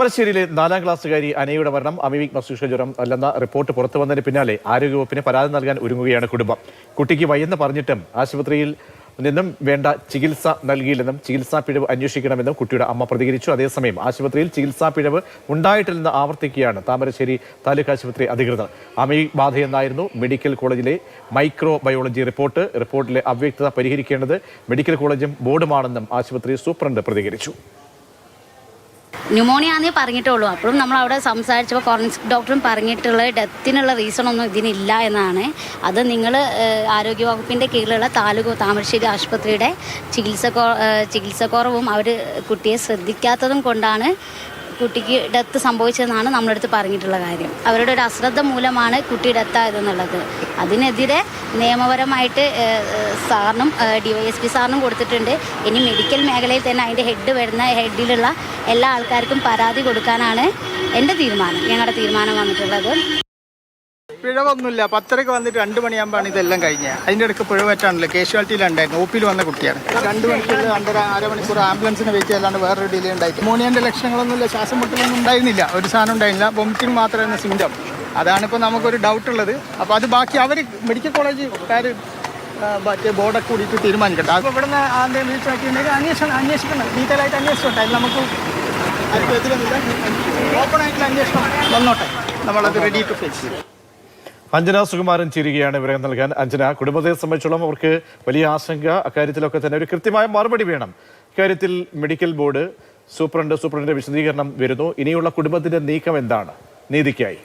താമരശ്ശേരിയിലെ നാലാം ക്ലാസ്സുകാരി അനയുടെ മരണം അമീബിക് മസ്തിഷ്ക ജ്വരം അല്ലെന്ന റിപ്പോർട്ട് പുറത്തു വന്നതിന് പിന്നാലെ ആരോഗ്യവകുപ്പിന് പരാതി നൽകാൻ ഒരുങ്ങുകയാണ് കുടുംബം. കുട്ടിക്ക് വയ്യെന്ന് പറഞ്ഞിട്ടും ആശുപത്രിയിൽ നിന്നും വേണ്ട ചികിത്സ നൽകിയില്ലെന്നും ചികിത്സാ പിഴവ് അന്വേഷിക്കണമെന്നും കുട്ടിയുടെ അമ്മ പ്രതികരിച്ചു. അതേസമയം ആശുപത്രിയിൽ ചികിത്സാ പിഴവ് ഉണ്ടായിട്ടില്ലെന്ന് ആവർത്തിക്കുകയാണ് താമരശ്ശേരി താലൂക്ക് ആശുപത്രി അധികൃതർ. അമീബിക് ബാധയെന്നായിരുന്നു മെഡിക്കൽ കോളേജിലെ മൈക്രോ ബയോളജി റിപ്പോർട്ട്. റിപ്പോർട്ടിലെ അവ്യക്തത പരിഹരിക്കേണ്ടത് മെഡിക്കൽ കോളേജും ബോർഡുമാണെന്നും ആശുപത്രി സൂപ്രണ്ട് പ്രതികരിച്ചു. ന്യൂമോണിയ ആണെന്നേ പറഞ്ഞിട്ടുള്ളൂ. അപ്പോഴും നമ്മൾ അവിടെ സംസാരിച്ചപ്പോൾ ഫോറൻസിക് ഡോക്ടറും പറഞ്ഞിട്ടുള്ള ഡെത്തിനുള്ള റീസൺ ഒന്നും ഇതിനില്ല എന്നാണ്. അത് നിങ്ങൾ ആരോഗ്യവകുപ്പിന്റെ കീഴിലുള്ള താലൂക്ക് താമരശ്ശേരി ആശുപത്രിയുടെ ചികിത്സ ചികിത്സക്കുറവും അവർ കുട്ടിയെ ശ്രദ്ധിക്കാത്തതും കൊണ്ടാണ് കുട്ടിക്ക് ഡെത്ത് സംഭവിച്ചതെന്നാണ് നമ്മളടുത്ത് പറഞ്ഞിട്ടുള്ള കാര്യം. അവരുടെ ഒരു അശ്രദ്ധ മൂലമാണ് കുട്ടി ഡെത്തായതെന്നുള്ളത് അതിനെതിരെ നിയമപരമായിട്ട് സാറിനും ഡി വൈ എസ് പി സാറിനും കൊടുത്തിട്ടുണ്ട്. ഇനി മെഡിക്കൽ മേഖലയിൽ തന്നെ അതിന്റെ ഹെഡ് വരുന്ന ഹെഡിലുള്ള എല്ലാ ആൾക്കാർക്കും പരാതി കൊടുക്കാനാണ് എന്റെ തീരുമാനം ഞങ്ങളുടെ തീരുമാനം വന്നിട്ടുള്ളത്. പിഴവൊന്നുമില്ല പത്തരക്ക് വന്നിട്ട് രണ്ട് മണിയാകുമ്പോഴാണ് ഇതെല്ലാം കഴിഞ്ഞത്. അതിന്റെ ഇടയ്ക്ക് പിഴ പറ്റാണല്ലോ കേഷ്വാലിറ്റിയിലുണ്ടായിരുന്നു ഒ പിയിൽ വന്ന കുട്ടിയാണ്. രണ്ട് മണിക്കൂർ രണ്ടര അരമണിക്കൂർ ആംബുലൻസിനെ വെയിറ്റ് ചെയ്യാണ്ട് വേറൊരു ഡിലേ ഉണ്ടായിട്ട് മോണിയന്റെ ലക്ഷണങ്ങളൊന്നുമില്ല ശ്വാസം മുട്ടലൊന്നും ഉണ്ടായിരുന്നില്ല. ഒരു സാധനം ഉണ്ടായിരുന്നില്ല. വൊമിറ്റിംഗ് മാത്രമായിരുന്നു സിംറ്റം അതാണിപ്പോൾ നമുക്കൊരു ഡൗട്ട് ഉള്ളത്. അപ്പോൾ അത് ബാക്കി അവർ മെഡിക്കൽ കോളേജുകാർ മറ്റേ ബോർഡൊക്കെ കൂടിയിട്ട് തീരുമാനിക്കട്ടെ. അപ്പോൾ ഇവിടുന്ന് ആദ്യം വീഴ്ച നോക്കിയിട്ടുണ്ടെങ്കിൽ അന്വേഷണം അന്വേഷിക്കണം. ഡീറ്റെയിൽ ആയിട്ട് അന്വേഷിച്ചോട്ടെ അതിൽ നമുക്ക് ഓപ്പൺ ആയിട്ടുള്ള അന്വേഷണം വന്നോട്ടെ. നമ്മളത് റെഡി ടു ഫേസ് ചെയ്യും അഞ്ജന സുകുമാരൻ ചേരുകയാണ് വിവരം നൽകാൻ. അഞ്ജന കുടുംബത്തെ സംബന്ധിച്ചോളം അവർക്ക് വലിയ ആശങ്ക. അക്കാര്യത്തിലൊക്കെ തന്നെ ഒരു കൃത്യമായ മറുപടി വേണം. ഇക്കാര്യത്തിൽ മെഡിക്കൽ ബോർഡ് സൂപ്രണ്ട് സൂപ്രണ്ടിന്റെ വിശദീകരണം വരുന്നു. ഇനിയുള്ള കുടുംബത്തിന്റെ നീക്കം എന്താണ്? നീതിക്കായി.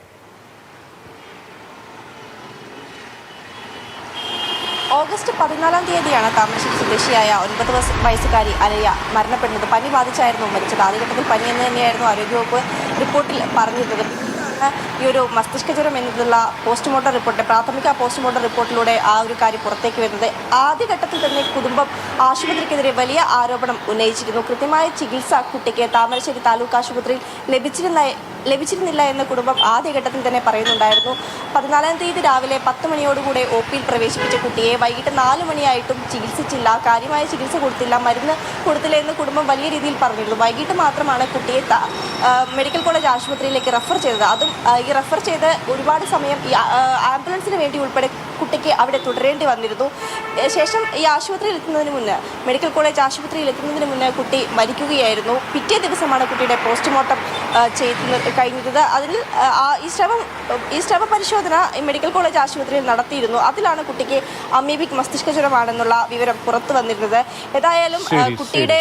ഓഗസ്റ്റ് പതിനാലാം തീയതിയാണ് താമരശ്ശേരി സ്വദേശിയായ ഒൻപത് വയസ്സ് വയസ്സുകാരി അലയ മരണപ്പെടുന്നത്. പനി ബാധിച്ചായിരുന്നു മരിച്ചത്. ആദ്യഘട്ടത്തിൽ പനി എന്ന് തന്നെയായിരുന്നു ആരോഗ്യവകുപ്പ് റിപ്പോർട്ടിൽ പറഞ്ഞിരുന്നത്. ഈ ഒരു മസ്തിഷ്ക ജ്വരം എന്നതുള്ള പോസ്റ്റ്മോർട്ടം റിപ്പോർട്ട് പ്രാഥമിക പോസ്റ്റ്മോർട്ടം റിപ്പോർട്ടിലൂടെ ആ ഒരു കാര്യം പുറത്തേക്ക് വരുന്നത്. ആദ്യഘട്ടത്തിൽ തന്നെ കുടുംബം ആശുപത്രിക്കെതിരെ വലിയ ആരോപണം ഉന്നയിച്ചിരുന്നു. കൃത്യമായ ചികിത്സ കുട്ടിക്ക് താമരശ്ശേരി താലൂക്ക് ആശുപത്രിയിൽ ലഭിച്ചിരുന്ന ലഭിച്ചിരുന്നില്ല എന്ന് കുടുംബം ആദ്യഘട്ടത്തിൽ തന്നെ പറയുന്നുണ്ടായിരുന്നു. പതിനാലാം തീയതി രാവിലെ പത്ത് മണിയോടുകൂടെ ഒ പിയിൽ പ്രവേശിപ്പിച്ച കുട്ടിയെ വൈകിട്ട് നാല് മണിയായിട്ടും ചികിത്സിച്ചില്ല. കാര്യമായ ചികിത്സ കൊടുത്തില്ല. മരുന്ന് കൊടുത്തില്ല എന്ന് കുടുംബം വലിയ രീതിയിൽ പറഞ്ഞിരുന്നു. വൈകിട്ട് മാത്രമാണ് കുട്ടിയെ മെഡിക്കൽ കോളേജ് ആശുപത്രിയിലേക്ക് റെഫർ ചെയ്തത്. അതും ഈ റെഫർ ചെയ്ത് ഒരുപാട് സമയം ഈ ആംബുലൻസിന് വേണ്ടി ഉൾപ്പെടെ കുട്ടിക്ക് അവിടെ തുടരേണ്ടി വന്നിരുന്നു. ശേഷം ഈ ആശുപത്രിയിൽ എത്തുന്നതിന് മുന്നേ മെഡിക്കൽ കോളേജ് ആശുപത്രിയിൽ എത്തുന്നതിന് മുന്നേ കുട്ടി മരിക്കുകയായിരുന്നു. പിറ്റേ ദിവസമാണ് കുട്ടിയുടെ പോസ്റ്റ്മോർട്ടം ചെയ്യുന്നത് കഴിഞ്ഞത് അതിൽ ആ, ഈസ്റ്റവ ഈ ഈ പരിശോധന മെഡിക്കൽ കോളേജ് ആശുപത്രിയിൽ നടത്തിയിരുന്നു. അതിലാണ് കുട്ടിക്ക് അമീബിക് മസ്തിഷ്ക ജ്വരമാണെന്നുള്ള വിവരം പുറത്തു വന്നിരുന്നത്. ഏതായാലും കുട്ടിയുടെ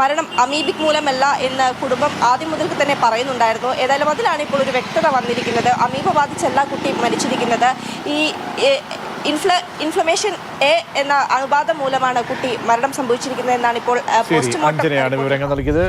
മരണം അമീബിക് മൂലമല്ല എന്ന് കുടുംബം ആദ്യം മുതൽ തന്നെ പറയുന്നുണ്ടായിരുന്നു. ഏതായാലും അതിലാണ് ഇപ്പോൾ ഒരു വ്യക്തത വന്നിരിക്കുന്നത്. അമീബ ബാധിച്ചല്ല കുട്ടി മരിച്ചിരിക്കുന്നത്. ഈ ഇൻഫ്ല ഇൻഫ്ലമേഷൻ എ എന്ന അണുബാധ മൂലമാണ് കുട്ടി മരണം സംഭവിച്ചിരിക്കുന്നത് എന്നാണ് ഇപ്പോൾ പോസ്റ്റ്മോർട്ടം വിവരങ്ങൾ നൽകിയത്.